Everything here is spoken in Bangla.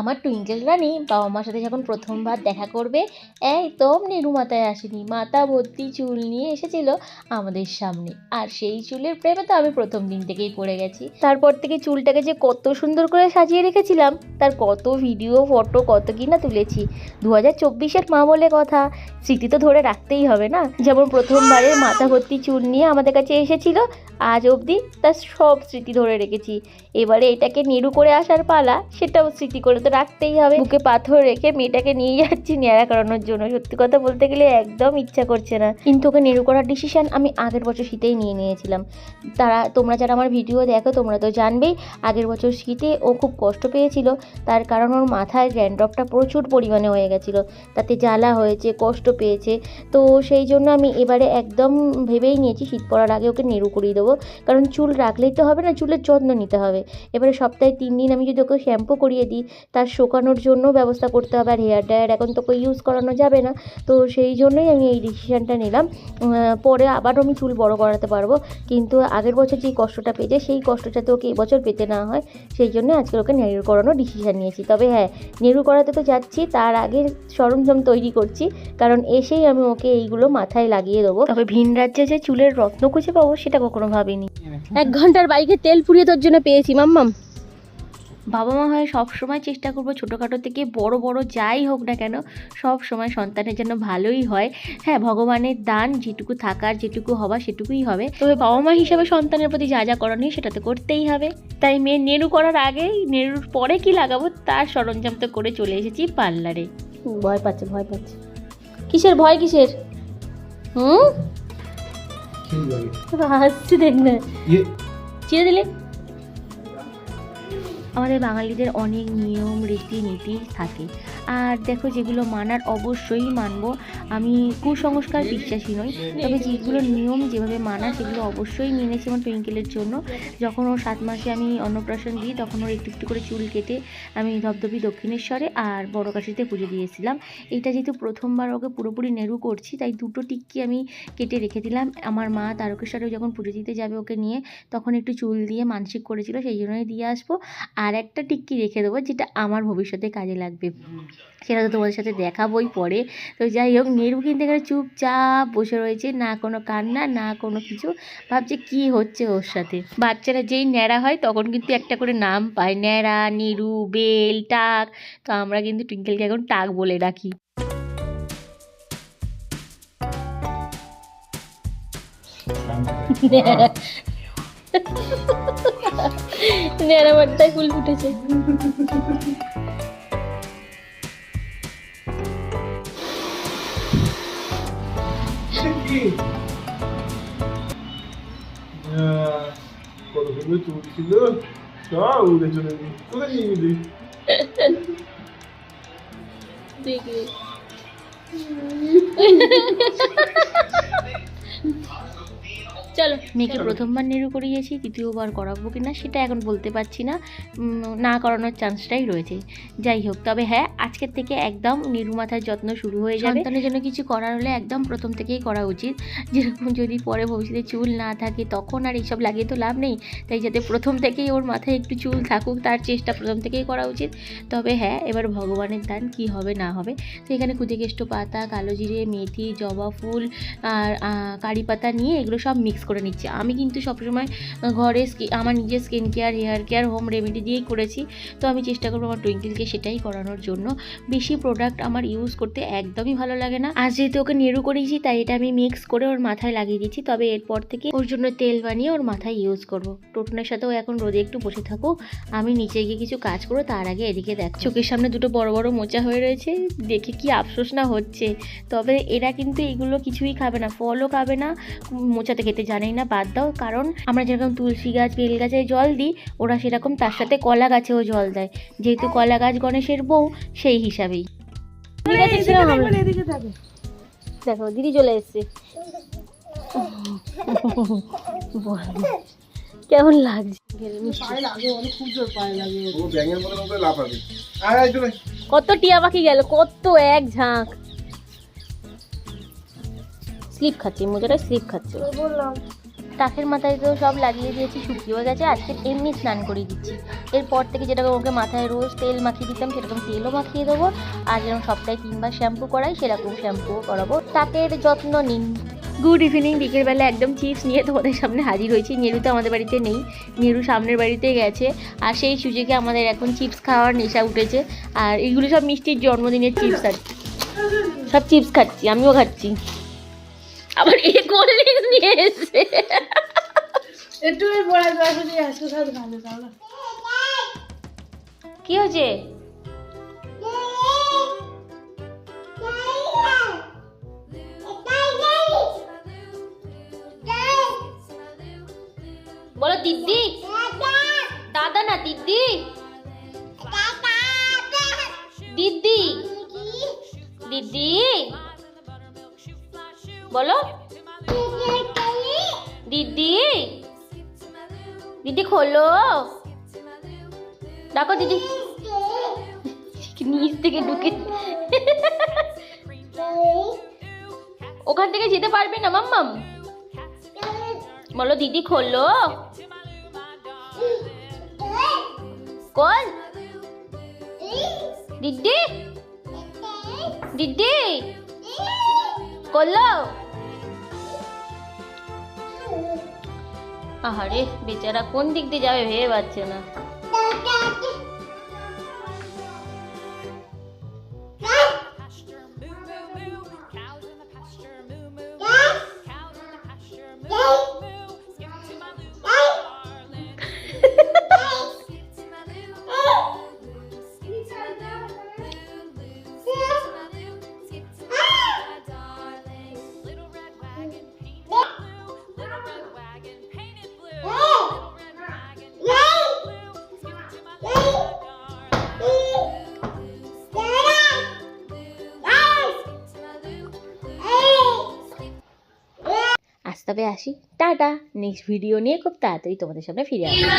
আমার টুইঙ্কেল রানী বাবা মার সাথে যখন প্রথমবার দেখা করবে, একদম নেরু মাথায় আসেনি। মাথা ভর্তি চুল নিয়ে এসেছিল আমাদের সামনে। আর সেই চুলের প্রেমে তো আমি প্রথম দিন থেকেই পড়ে গেছি। তারপর থেকে চুলটাকে যে কত সুন্দর করে সাজিয়ে রেখেছিলাম, তার কত ভিডিও ফটো কত কি না তুলেছি। দু হাজার চব্বিশের মা বলে কথা, স্মৃতি তো ধরে রাখতেই হবে না? যেমন প্রথমবারের মাথা ভর্তি চুল নিয়ে আমাদের কাছে এসেছিল, আজ অবধি তার সব স্মৃতি ধরে রেখেছি। এবারে এটাকে নেড়ু করে আসার পালা, সেটাও স্মৃতি করে তো রাখতেই হবে। বুকে পাথর রেখে মেয়েটাকে নিয়ে যাচ্ছি ন্যাড়া করানোর জন্য। সত্যি কথা বলতে গেলে একদম ইচ্ছা করছে না। কিন্তু ওকে নেড়ু করার ডিসিশন আমি আগের বছর শীতেই নিয়ে নিয়েছিলাম। তারা, তোমরা যারা আমার ভিডিও দেখো, তোমরা তো জানবেই, আগের বছর শীতে ও খুব কষ্ট পেয়েছিল। তার কারণ ওর মাথায় গ্র্যান্ড্রপটা প্রচুর পরিমাণে হয়ে গেছিল। তাতে জ্বালা হয়েছে, কষ্ট পেয়েছে। তো সেই জন্য আমি এবারে একদম ভেবেই নিয়েছি, শীত পড়ার আগে ওকে নেড়ু করিয়ে দেবো। কারণ চুল রাখলেই তো হবে না, চুলের যত্ন নিতে হবে। এবারে সপ্তাহে তিন দিন আমি যদি ওকে শ্যাম্পু করিয়ে দিই, তার শোকানোর জন্য ব্যবস্থা করতে হবে আর হেয়ার ড্রায়ার এখন তো ওকে ইউজ করানো যাবে না। তো সেই জন্যই আমি এই ডিসিশানটা নিলাম। পরে আবারও আমি চুল বড় করাতে পারব। কিন্তু আগের বছর যেই কষ্টটা পেয়েছে, সেই কষ্টটা তো ওকে এবছর পেতে না হয়। সেই জন্য আজকে ওকে নেড়ু করানোর ডিসিশান নিয়েছি। তবে হ্যাঁ নেড়ু করাতে তো যাচ্ছি, তার আগে সরঞ্জাম তৈরি করছি। কারণ এসেই আমি ওকে এইগুলো মাথায় লাগিয়ে দেবো। তবে ভিন রাজ্যে যে চুলের রত্ন খুঁজে পাবো, সেটা কখনো ভাবিনি। এক ঘণ্টার বাইকে তেল পুড়িয়ে তোর জন্য পেয়েছি মাম্মাম। বাবা মা হয়ে সব সময় চেষ্টা করব ছোটোখাটো থেকে বড় বড় যাই হোক না কেন সব সময় সন্তানের জন্য ভালোই হয়। হ্যাঁ ভগবানের দান যেটুকু থাকার যেটুকু হবার সেটুকুই হবে। তবে বাবা মা হিসাবে সন্তানের প্রতি যা যা করণীয় সেটা তো করতেই হবে। তাই মেয়ে নেড়ু করার আগেই নেড়ুর পরে কি লাগাবো তার সরঞ্জাম তো করে চলে এসেছি পার্লারে। ভয় পাচ্ছে ভয় পাচ্ছে। কিসের ভয় কিসের? হুম? হাসছি ইয়ে। দিলে? আমাদের বাঙালিদের অনেক নিয়ম রীতি নীতি থাকে। আর দেখো যেগুলো মানার অবশ্যই মানব। আমি কুসংস্কার বিশ্বাসী নই, তবে যেগুলো নিয়ম যেভাবে মানা সেগুলো অবশ্যই মেনেছি আমার টুইঙ্কেলের জন্য। যখন ওর সাত মাসে আমি অন্নপ্রাশন দিই, তখন ওর একটু একটু করে চুল কেটে আমি ধবধবি দক্ষিণেশ্বরে আর বড় কাশিতে পুজো দিয়েছিলাম। এটা যেহেতু প্রথমবার ওকে পুরোপুরি নেড়ু করছি, তাই দুটো টিক্কি আমি কেটে রেখে দিলাম। আমার মা তারকেশ্বরে যখন পুজো দিতে যাবে ওকে নিয়ে, তখন একটু চুল দিয়ে মানসিক করেছিল, সেই জন্যই দিয়ে আসব। আর একটা টিক্কি রেখে দেবো, যেটা আমার ভবিষ্যতে কাজে লাগবে। সেটা তো তোমাদের সাথে দেখাবই পরে। তো যাই হোক নেড়ু কিন্তু এখানে চুপচাপ বসে রয়েছে, না কোনো কান্না, না কোনো কিছু। ভাবছে কি হচ্ছে ওর সাথে। বাচ্চারা যেই ন্যাড়া হয়, তখন কিন্তু একটা করে নাম পায়, ন্যাড়া, নিরু, বেল, টাক। তো আমরা কিন্তু টুইঙ্কেলকে এখন টাক বলে রাখি। ন্যাড়া। মাঠটায় ফুল ফুটেছে কি আহ, কত সুন্দর চুল ছিল সব উড়ে চলে গেল কোথায় নিয়ে গেলি দেখি চলো মেয়েকে প্রথমবার নেড়ু করিয়েছি দ্বিতীয়বার করাবো কি না সেটা এখন বলতে পারছি না। না করানোর চান্সটাই রয়েছে। যাই হোক তবে হ্যাঁ আজকের থেকে একদম নিরু মাথার যত্ন শুরু হয়ে যাবে। সন্তানের জন্য কিছু করার হলে একদম প্রথম থেকেই করা উচিত। যেরকম যদি পরে ভবিষ্যতে চুল না থাকে তখন আর এইসব লাগিয়ে তো লাভ নেই। তাই যাতে প্রথম থেকেই ওর মাথায় একটু চুল থাকুক তার চেষ্টা প্রথম থেকেই করা উচিত। তবে হ্যাঁ এবার ভগবানের দান কি হবে না হবে। তো এখানে কুদেকেষ্ট পাতা কালো জিরে মেথি জবা ফুল আর কারি পাতা নিয়ে এগুলো সব মিক্স করে নিচ্ছি। আমি কিন্তু সবসময় ঘরে আমার নিজের skin care hair care home remedy দিয়েই করেছি। তো আমি চেষ্টা করব আমার টুইঙ্কেলকে সেটাই করানোর জন্য। বেশি প্রোডাক্ট আমার ইউজ করতে একদমই ভালো লাগে না। আর যেহেতু ওকে নেড়ু করেছি, তাই এটা আমি মিক্স করে ওর মাথায় লাগিয়ে দিচ্ছি। তবে এরপর থেকে ওর জন্য তেল বানিয়ে ওর মাথায় ইউজ করব। টোটনের সাথেও এখন রোদে একটু বসে থাকুক আমি নিচে গিয়ে কিছু কাজ করো তার আগে এদিকে দেখ। চোখের সামনে দুটো বড় বড় মোচা হয়ে রয়েছে। দেখে কি আফসোস না হচ্ছে। তবে এরা কিন্তু এগুলো কিছুই খাবে না, ফলও খাবে না, মোচাতে খেতে জানেই না বাদ দাও। কারণ আমরা যেরকম তুলসী গাছ বেল গাছে জল দিই ওরা সেরকম তার সাথে কলা গাছেও জল দেয়। যেহেতু কলা গাছ গণেশের বউ সেই হিসাবেই। দেখো দিদি চলে এসছে কেমন লাগছে পায়ে লাগে অনেক খুব জোর পায়ে লাগে ও ব্যাঙের মতো মতো লাফাবে। আয় আয় চলে। কত টিয়া পাখি গেল কত এক ঝাঁক। স্লিপ খাচ্ছে মোজাটা স্লিপ খাচ্ছে। টাকের মাথায় তো সব লাগিয়ে দিয়েছি শুকিয়েও গেছে আজকে এমনি স্নান করিয়ে দিচ্ছি। এরপর থেকে যেটা ওকে মাথায় রোজ তেল মাখিয়ে দিতাম সেরকম তেলও মাখিয়ে দেবো। আর যেরকম সপ্তাহে তিনবার শ্যাম্পু করাই সেরকম শ্যাম্পুও করাবো। টাকের যত্ন নিন। গুড ইভিনিং বিকেলবেলা একদম চিপস নিয়ে তোমাদের সামনে হাজির হয়েছি। নেরু তো আমাদের বাড়িতে নেই নেরু সামনের বাড়িতে গেছে। আর সেই সুযোগে আমাদের এখন চিপস খাওয়ার নেশা উঠেছে। আর এইগুলো সব মিষ্টির জন্মদিনের চিপস আর সব চিপস খাচ্ছি আমিও খাচ্ছি। আবার এ কোল্ড ড্রিঙ্কস নিয়ে এসছে একটু বড় গ্লাস দিয়ে আজকে খাওয়া ভালো তাহলে। কি হয়েছে? বলো দিদি। দাদা না দিদি? দিদি। দিদি? বলো। দিদি। দিদি খোলো। ডাকো দিদি। নিচ থেকে ঢুকে। ওখান থেকে যেতে পারবে না, মাম্মাম? বলো, দিদি খোলো। কল। দিদি। দিদি। করল আহারে বেচারা কোন দিক দিয়ে যাবে ভেবে পাচ্ছে না। তবে আসি। টাটা নেক্সট ভিডিও নিয়ে খুব তাড়াতাড়ি তোমাদের সামনে ফিরে আসব।